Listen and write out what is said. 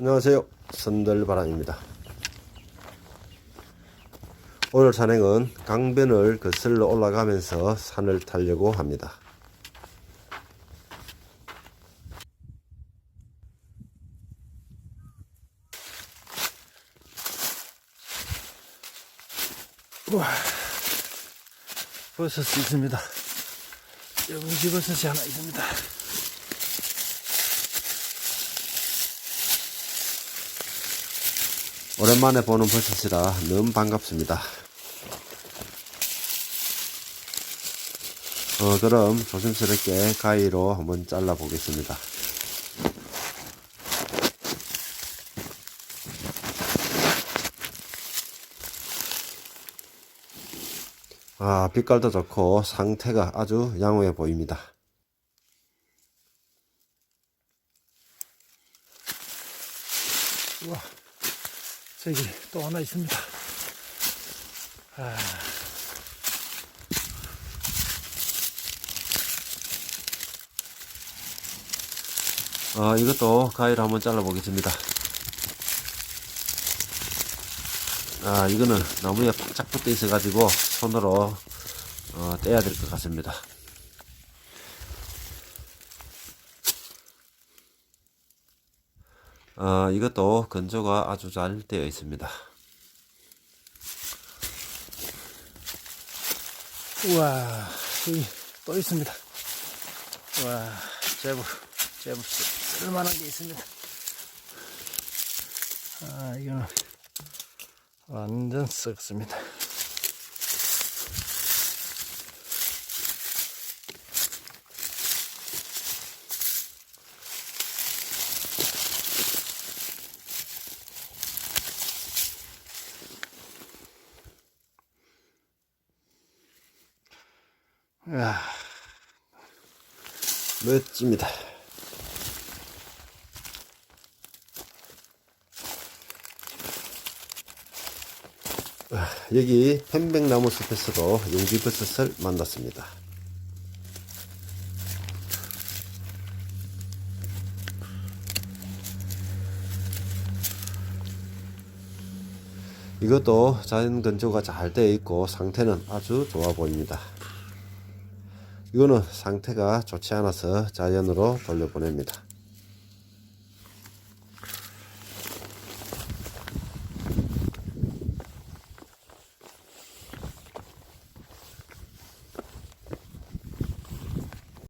안녕하세요. 선들바람입니다. 오늘 산행은 강변을 거슬러 올라가면서 산을 타려고 합니다. 버섯이 있습니다. 영지 버섯이 하나 있습니다. 오랜만에 보는 버섯이라 너무 반갑습니다. 어, 그럼 조심스럽게 가위로 한번 잘라 보겠습니다. 아, 빛깔도 좋고 상태가 아주 양호해 보입니다. 우와, 저기 또 하나 있습니다. 아, 아, 이것도 가위로 한번 잘라 보겠습니다. 아, 이거는 나무에 바짝 붙어 있어가지고 손으로 어, 떼야 될 것 같습니다. 아, 이것도 건조가 아주 잘 되어 있습니다. 우와, 또 있습니다. 우와, 제법, 제법 쓸- 쓸만한 게 있습니다. 아, 이거는 완전 썩습니다. 우와. 멋집니다. 아, 여기 편백나무 숲에서도 용지버섯을 만났습니다. 이것도 자연 건조가 잘 되어 있고 상태는 아주 좋아 보입니다. 이거는 상태가 좋지 않아서 자연으로 돌려보냅니다.